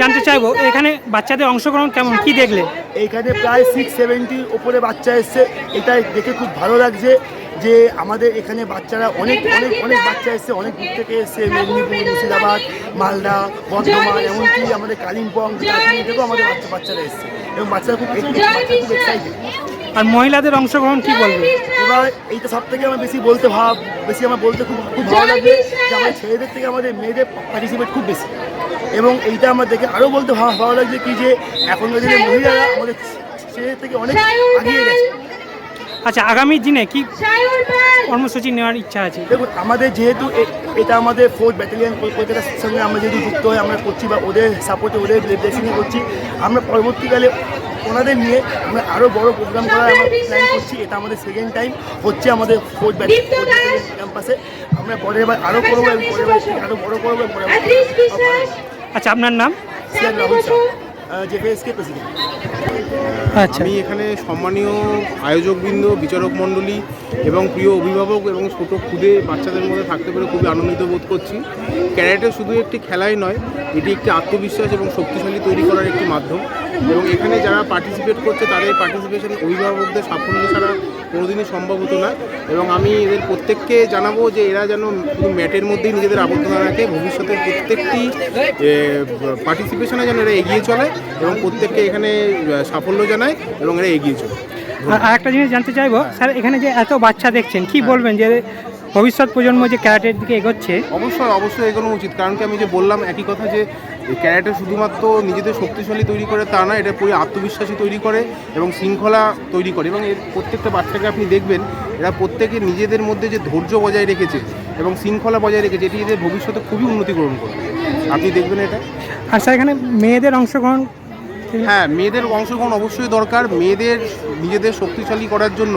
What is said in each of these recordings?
জানতে চাইব এখানে বাচ্চাদের অংশগ্রহণ কেমন? কি দেখলে? এইখানে প্রায় সিক্স সেভেন্টির ওপরে বাচ্চা এসছে। এটা দেখে খুব ভালো লাগছে যে আমাদের এখানে বাচ্চারা অনেক অনেক অনেক বাচ্চা এসছে অনেক দূর থেকে এসছে মেদিনীপুর মুর্শিদাবাদ মালদা বর্ধমান এমনকি আমাদের কালিম্পং দার্জিলিং থেকেও আমাদের বাচ্চা বাচ্চারা এসছে। এবং বাচ্চারা খুব খুব এক্সাইটেড আর মহিলাদের অংশগ্রহণ কি বলবে? এবার এইটা সব থেকে আমার বেশি বলতে ভাব বেশি আমার বলতে খুব খুব ভালো লাগবে যে আমাদের ছেলেদের থেকে আমাদের মেয়েদের পার্টিসিপেট খুব বেশি। এবং এইটা আমার দেখে আরও বলতে ভালো লাগছে কি যে এখনকার দিনে মহিলারা আমাদের ছেলেদের থেকে অনেক এগিয়ে গেছে। আচ্ছা আগামী দিনে কি কর্মসূচি নেওয়ার ইচ্ছা আছে? দেখুন আমাদের যেহেতু এ- এটা আমাদের ফোর্থ ব্যাটালিয়ান কলকাতার সঙ্গে আমরা যেহেতু যুক্ত হয়ে আমরা করছি বা ওদের সাপোর্টে ওদের ব্লেসিংয়ে করছি আমরা পরবর্তীকালে ওনাদের নিয়ে আমরা আরও বড় প্রোগ্রাম করার আমরা প্ল্যান করছি। এটা আমাদের সেকেন্ড টাইম হচ্ছে আমাদের ফোর্থ ব্যাটালিয়ান ক্যাম্পাসে আমরা পরের বার আরও করব এবং পরের বার আরও বড় করব এবং পরের বার আচ্ছা আপনার নাম? আচ্ছা। আমি এখানে সম্মানীয় আয়োজকবৃন্দ বিচারক মণ্ডলী এবং প্রিয় অভিভাবক এবং ছোট খুদে বাচ্চাদের মধ্যে থাকতে পেরে খুবই আনন্দিত বোধ করছি। ক্যারাটে শুধু একটি খেলাই নয় এটি একটি আত্মবিশ্বাস এবং শক্তিশালী তৈরি করার একটি মাধ্যম। এবং এখানে যারা পার্টিসিপেট করছে তাদের পার্টিসিপেশন অভিভাবকদের সাফল্য ছাড়া কোনোদিনই সম্ভব হতো না। এবং আমি এদের প্রত্যেককে জানাব যে এরা যেন শুধু ম্যাটের মধ্যেই নিজেদের আবদ্ধ না রাখে ভবিষ্যতের প্রত্যেকটি পার্টিসিপেশনে যেন এরা এগিয়ে চলে এবং প্রত্যেককে এখানে সাফল্য জানায় এবং এরা এগিয়ে চলে। আর আরেকটা জিনিস জানতে চাইব স্যার এখানে যে এত বাচ্চা দেখছেন কি বলবেন যে ভবিষ্যৎ প্রজন্ম যে ক্যারাটের দিকে এগোচ্ছে অবশ্যই অবশ্যই এগোনো উচিত। কারণ কি আমি যে বললাম একই কথা যে ক্যারাটে শুধুমাত্র নিজেদের শক্তিশালী তৈরি করে তা না এটা পুরো আত্মবিশ্বাসী তৈরি করে এবং শৃঙ্খলা তৈরি করে। এবং এর প্রত্যেকটা বাচ্চাকে আপনি দেখবেন এরা প্রত্যেকে নিজেদের মধ্যে যে ধৈর্য বজায় রেখেছে এবং শৃঙ্খলা বজায় রেখেছে এটি এদের ভবিষ্যতে খুবই উন্নতিকরণ করবে। আপনি দেখবেন এটা? আর স্যার এখানে মেয়েদের অংশগ্রহণ হ্যাঁ মেয়েদের অংশগ্রহণ অবশ্যই দরকার। মেয়েদের নিজেদের শক্তিশালী করার জন্য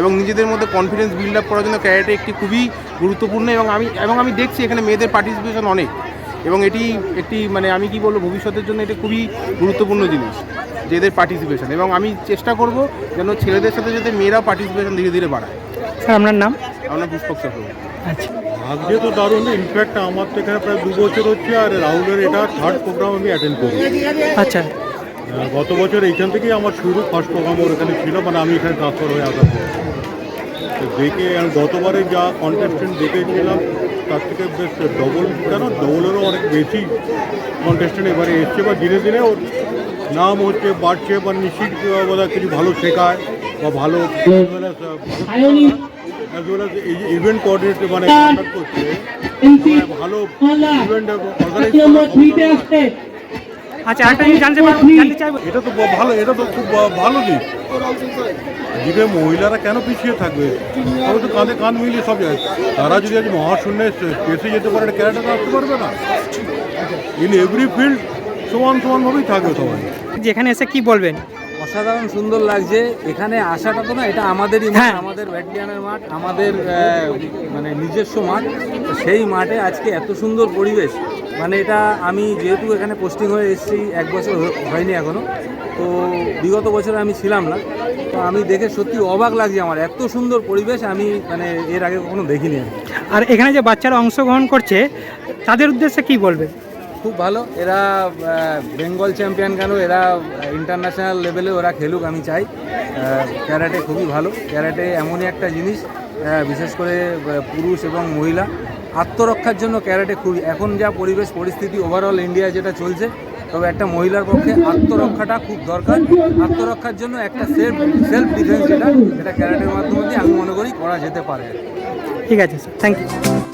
এবং নিজেদের মধ্যে কনফিডেন্স বিল্ড আপ করার জন্য ক্যারাটে একটি খুবই গুরুত্বপূর্ণ এবং আমি এবং আমি দেখছি এখানে মেয়েদের পার্টিসিপেশন অনেক। এবং এটি একটি মানে আমি কি বলব ভবিষ্যতের জন্য এটি খুবই গুরুত্বপূর্ণ জিনিস যে এদের পার্টিসিপেশন এবং আমি চেষ্টা করব যেন ছেলেদের সাথে যাতে মেয়েরাও পার্টিসিপেশন ধীরে ধীরে বাড়ায়। স্যার আপনার নাম? আপনার পুষ্পক চক্রবর্তী আচ্ছা। আজকে তো দারুণ ইনফ্যাক্ট আমার তো এখানে প্রায় দু বছর হচ্ছে আর রাহুলের এটা থার্ড প্রোগ্রাম আমি অ্যাটেন্ড করি। আচ্ছা। গত বছর এইখান থেকেই আমার শুরু ফার্স্ট প্রোগ্রাম ওর এখানে ছিল মানে আমি এখানে ট্রান্সফার হয়ে আসার পর। তো দেখে আমি গতবারে যা কন্টেস্টেন্ট দেখেছিলাম তার থেকে বেশ ডবল কেন? ডবলেরও অনেক বেশি কন্টেস্টেন্ট এবারে এসছে বা দিনে দিনে ওর নাম হচ্ছে বাড়ছে বা নিশ্চিত বোধ কিছু ভালো শেখায় বা ভালো as well as event coordinator মানে মানে ভালো ইভেন্ট অর্গানাইজ আচ্ছা আরেকটা জিনিস জানতে পারব জানতে চাইব এটা তো ভালো এটা তো খুব ভালো দিক। দিকে মহিলারা কেন পিছিয়ে থাকবে? তবে তো কাঁধে কাঁধ মিলিয়ে সব যায়। তারা যদি আজ মহাশূন্যে পেশে যেতে পারে ক্যারেক্টার আসতে পারবে না। ইন এভরি ফিল্ড সমান সমানভাবেই থাকবে সবাই। যেখানে এসে কি বলবেন? অসাধারণ সুন্দর লাগছে। এখানে আসাটা তো না এটা আমাদেরই মাঠ হ্যাঁ। আমাদের ব্যাটালিয়ানের মাঠ আমাদের মানে নিজস্ব মাঠ। সেই মাঠে আজকে এত সুন্দর পরিবেশ। মানে এটা আমি যেহেতু এখানে পোস্টিং হয়ে এসেছি এক বছর হয়নি এখনও তো বিগত বছরে আমি ছিলাম না। তো আমি দেখে সত্যি অবাক লাগছে আমার এত সুন্দর পরিবেশ আমি মানে এর আগে কখনো দেখিনি আর এখানে যে বাচ্চারা অংশগ্রহণ করছে তাদের উদ্দেশ্যে কি বলবে খুব ভালো এরা বেঙ্গল চ্যাম্পিয়ন কেন এরা ইন্টারন্যাশনাল লেভেলে ওরা খেলুক আমি চাই। ক্যারাটে খুবই ভালো ক্যারাটে এমনই একটা জিনিস বিশেষ করে পুরুষ এবং মহিলা। আত্মরক্ষার জন্য ক্যারাটে খুবই। এখন যা পরিবেশ, পরিস্থিতি ওভারঅল ইন্ডিয়ায় যেটা চলছে, তবে একটা মহিলার পক্ষে আত্মরক্ষাটা খুব দরকার। আত্মরক্ষার জন্য একটা সেলফ সেলফ ডিফেন্স যেটা এটা ক্যারাটের মাধ্যমে আমি মনে করি করা যেতে পারে। ঠিক আছে স্যার থ্যাংক ইউ